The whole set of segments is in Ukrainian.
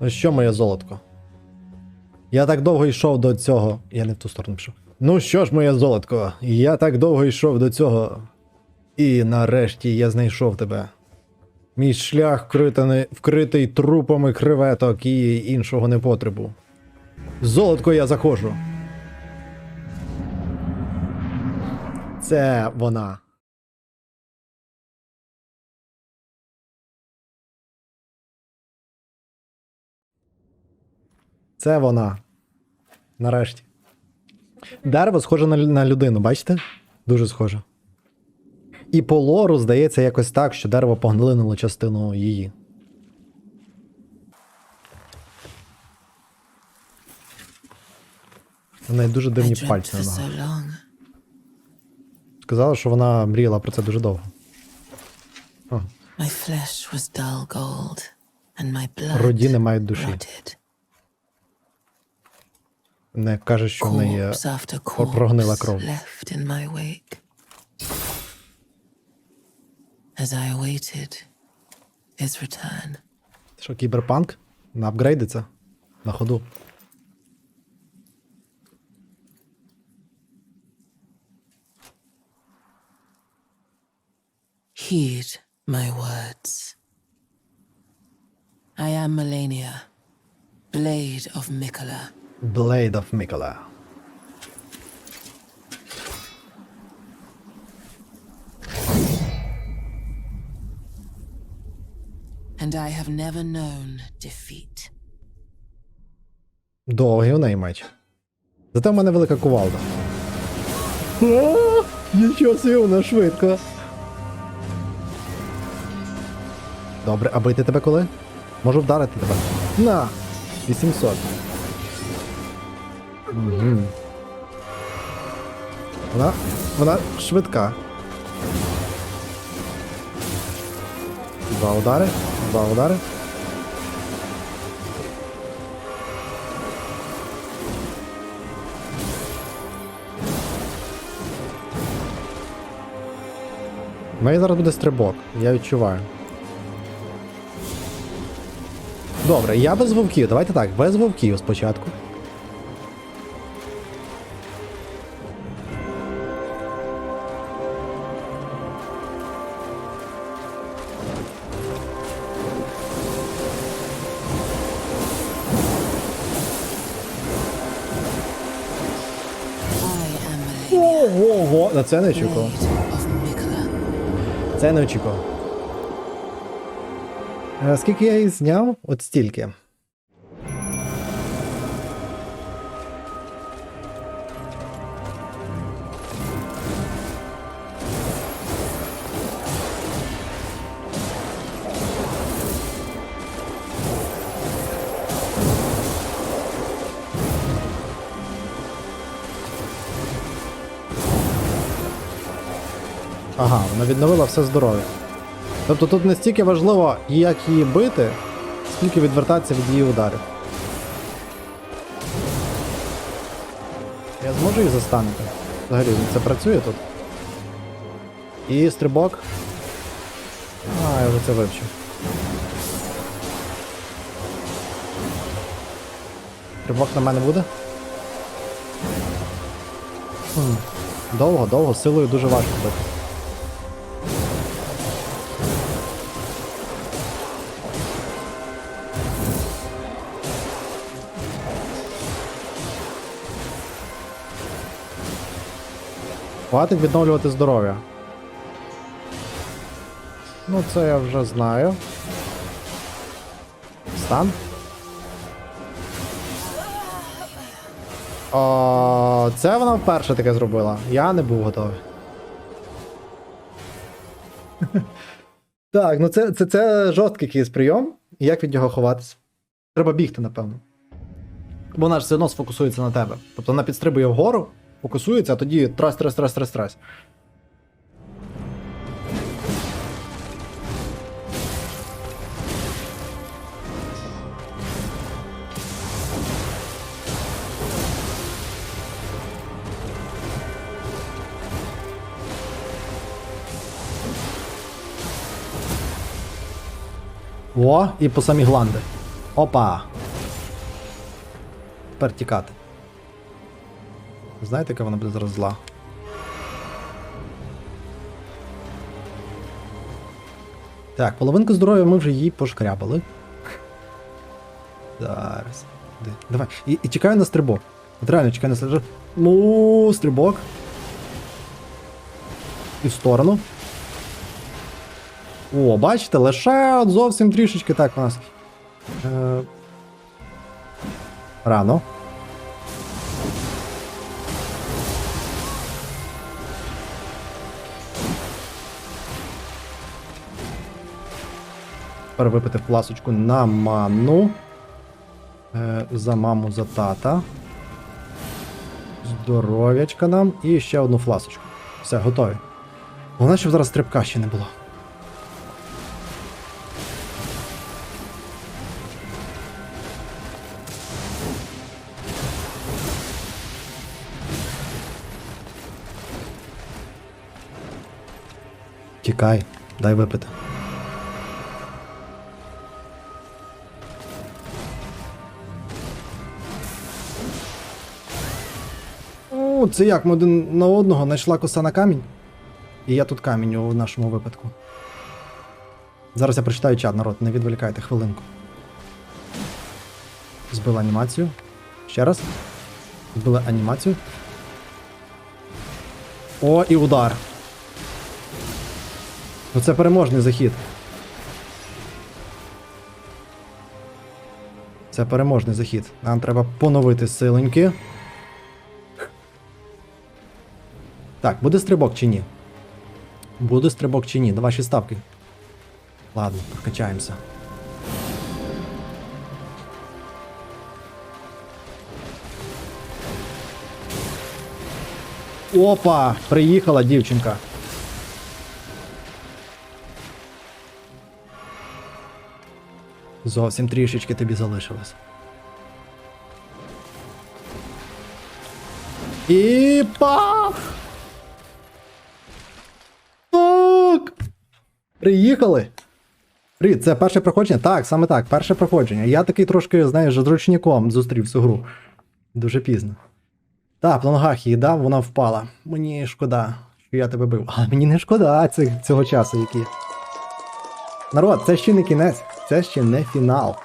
Ну що, моє золотко? Я так довго йшов до цього. Я не в ту сторону пішов. Ну що ж, моє золотко, я так довго йшов до цього. І нарешті я знайшов тебе. Мій шлях вкритий, вкритий трупами креветок і іншого непотребу. Золотко я заходжу. Це вона. Це вона. Нарешті. Дерево схоже на, на людину, бачите? Дуже схоже. І по лору здається якось так, що дерево поглинуло частину її. У неї дуже дивні пальці на ногах. Сказала, що вона мріяла про це дуже довго. О, My flesh was Не каже, що в неї Corpse after про- прогнила corpse кров. left in my wake. As I awaited his return, Що, кіберпанк? На апгрейдиться? На ходу. heed my words. I am Melania, Blade of Mikola. Blade of Mikola. and I have never known defeat. Довгий у неї меч. Зате в мене велика кувалда. О, нічого собі, вона швидко. Добре, а бити тебе коли? Можу вдарити тебе. На! 800. Вона. Вона швидка. Два удари. Два удари. У мене зараз буде стрибок, я відчуваю. Добре, я без вовків. Давайте так, без вовків спочатку. На це не очікував. Це не очікував. Е, Скільки я її зняв? От стільки. Ага, вона відновила все здоров'я. Тобто тут не стільки важливо, як її бити, скільки відвертатися від її ударів. Я зможу їх застанути? Взагалі, це працює тут. І стрибок. А, я вже це вивчив. Стрибок на мене буде? Хм. Довго, довго, силою дуже важко бити. Хватить відновлювати здоров'я. Ну, це я вже знаю. Стан. О, це вона вперше таке зробила. Я не був готовий. так, ну це, це, це жорсткий якийсь прийом. І як від нього ховатися? Треба бігти, напевно. Бо вона ж все одно сфокусується на тебе. Тобто вона підстрибує вгору, фокусується, а тоді трас, трас, трас, трас, трас. О, і по самі гланди. Опа! Тепер тікати. Знаєте, яка вона буде зараз зла? Так, половинку здоров'я ми вже їй пошкрябали. Зараз. Давай. І, і чекаю на стрибок. От реально чекаю на стрибок. Ну, стрибок. І в сторону. О, бачите, лише от зовсім трішечки так у нас. Е... Рано. Тепер випити пласочку на ману. Е, за маму, за тата. Здоров'ячка нам. І ще одну фласочку. Все, готові. Головне, щоб зараз стрибка ще не було. Тікай, дай випити. Це як ми один на одного знайшла коса на камінь. І я тут камінь у нашому випадку. Зараз я прочитаю чат, народ, не відволікайте хвилинку. Збила анімацію. Ще раз. Збила анімацію. О, і удар. Ну це переможний захід. Це переможний захід. Нам треба поновити силеньки. Так, буде стрибок чи ні? Буде стрибок чи ні? На ваші ставки. Ладно, прокачаємося. Опа! Приїхала дівчинка. Зовсім трішечки тобі залишилось. І пах! Приїхали! Привіт, це перше проходження? Так, саме так, перше проходження. Я такий трошки, знаєш, зручником зустрів цю гру. Дуже пізно. Так, плангах її дав, вона впала. Мені шкода, що я тебе бив. Але мені не шкода цих, цього часу, який. Народ, це ще не кінець, це ще не фінал.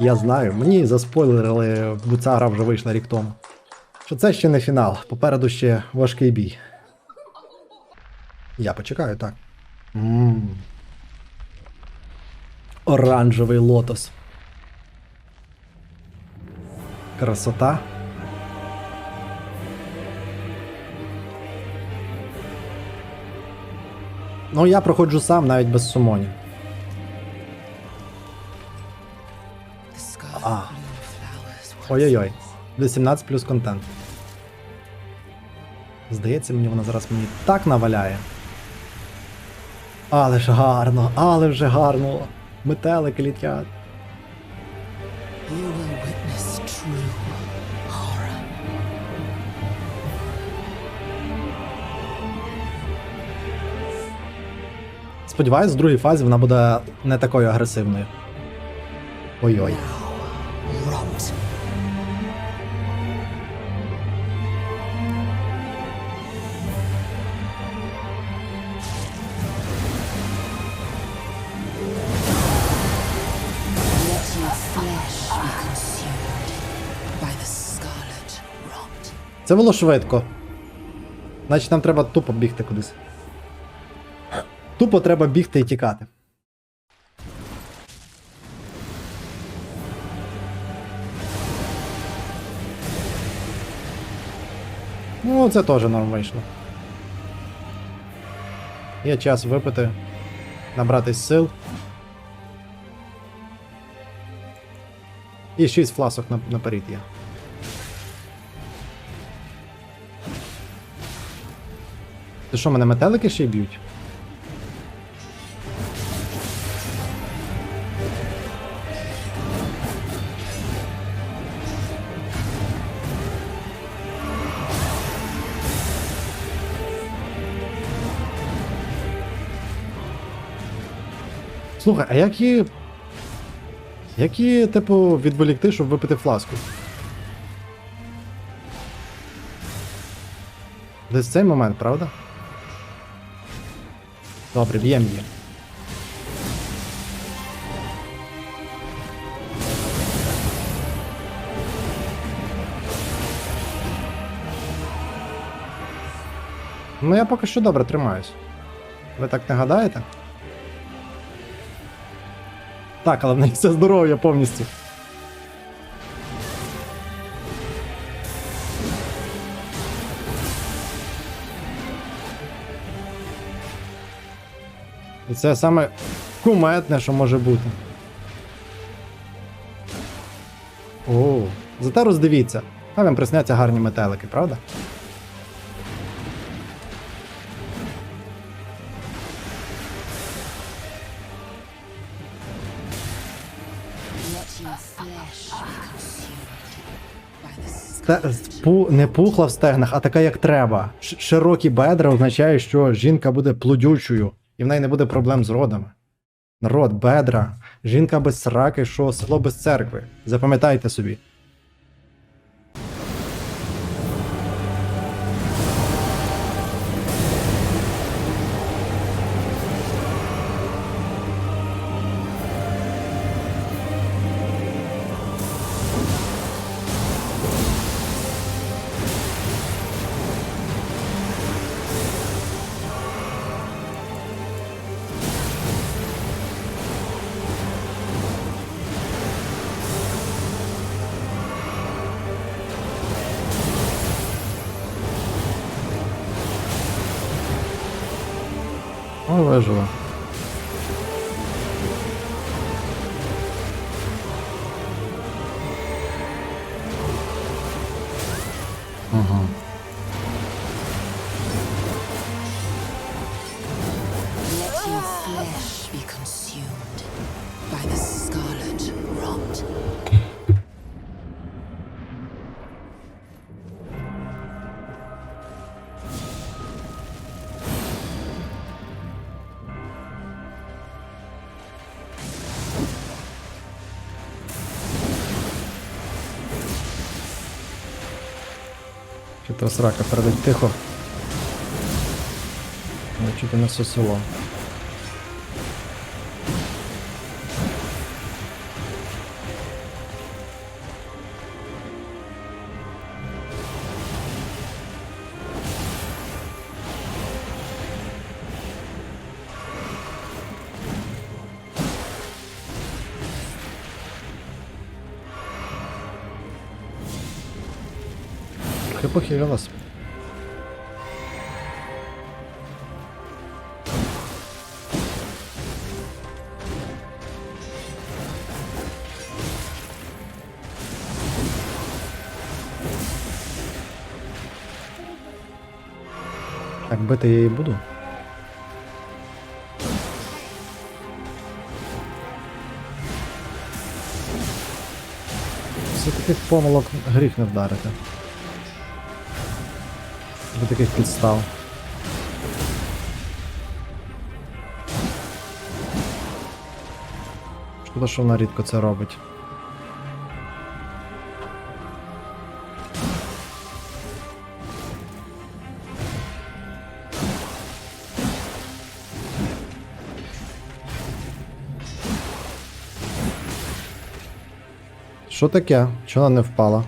Я знаю, мені заспойлерили, бо ця гра вже вийшла рік тому. Що це ще не фінал, попереду ще важкий бій. Я почекаю, так. Ммм. Оранжевий лотос. Красота. Ну, я проходжу сам навіть без сумонів. Once Ой-ой-ой. 18 плюс контент. Здається, мені вона зараз мені так наваляє. Але ж гарно, але вже гарно. Метелики літять. Сподіваюсь, в другій фазі вона буде не такою агресивною. Ой-ой. Це було швидко. Значить, нам треба тупо бігти кудись. Тупо треба бігти і тікати. Ну, це теж норм вийшло. Є час випити, набратись сил. І 6 фласок на- наперед є. Ти що, мене метелики ще й б'ють? Слухай, а як її. Як її, типу, відволікти, щоб випити фласку? Десь цей момент, правда? Добре, б'єм її. Ну, я поки що добре тримаюсь. Ви так не гадаєте? Так, але в неї все здоров'я повністю. І це саме куметне, що може бути. О, зате роздивіться. Хай вам присняться гарні метелики, правда? Пу, не пухла в стегнах, а така, як треба. Широкі бедра означає, що жінка буде плодючою, і в неї не буде проблем з родами. Народ, бедра. Жінка без сраки, що село без церкви. Запам'ятайте собі. Ой, жива. Ага. Чи то срака передать тихо. Чути не все село. Трохи похилилась. Так, бити я її буду. Все таких помилок гріх не вдарити. До таких підстав. Шкода, що вона рідко це робить. Що таке? Чого вона не впала?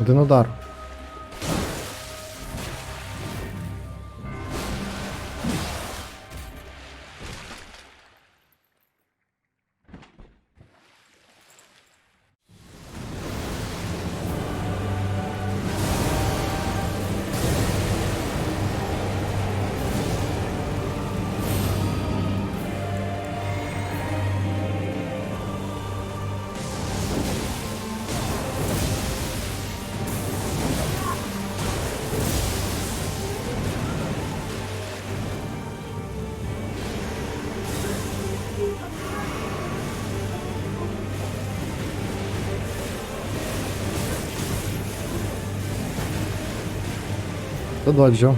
Один удар. Дододжу.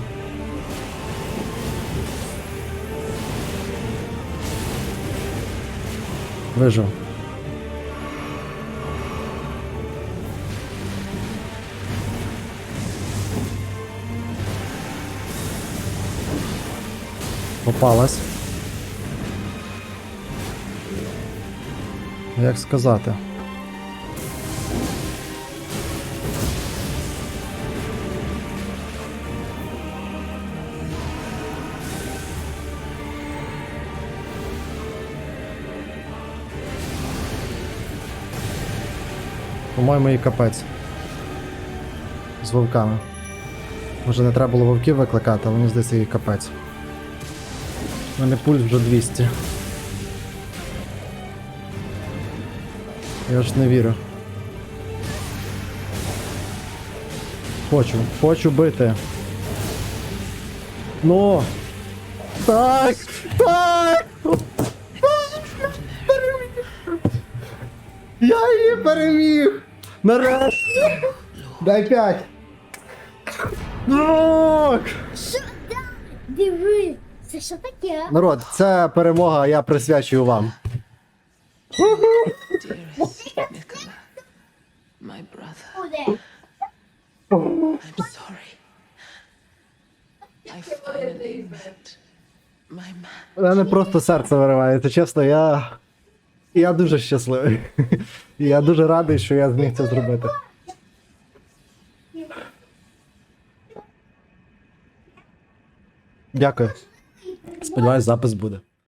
Вижив. Попалась. Як сказати? По-моєму, і капець. З вовками. Може не треба було вовків викликати, але мені здається, і капець. У мене пульс вже 200. Я ж не вірю. Хочу, хочу бити. Ну! Так! Так! Я її переміг! Нарешті! Дай п'ять! Так! Диви, це що таке? Народ, це перемога, я присвячую вам. Dearest Nicola, my brother, Буде. I'm sorry. I finally met my man. У мене просто серце виривається, чесно, я. Я дуже щасливий. І Я дуже радий, що я зміг це зробити. Дякую. Сподіваюсь, запис буде.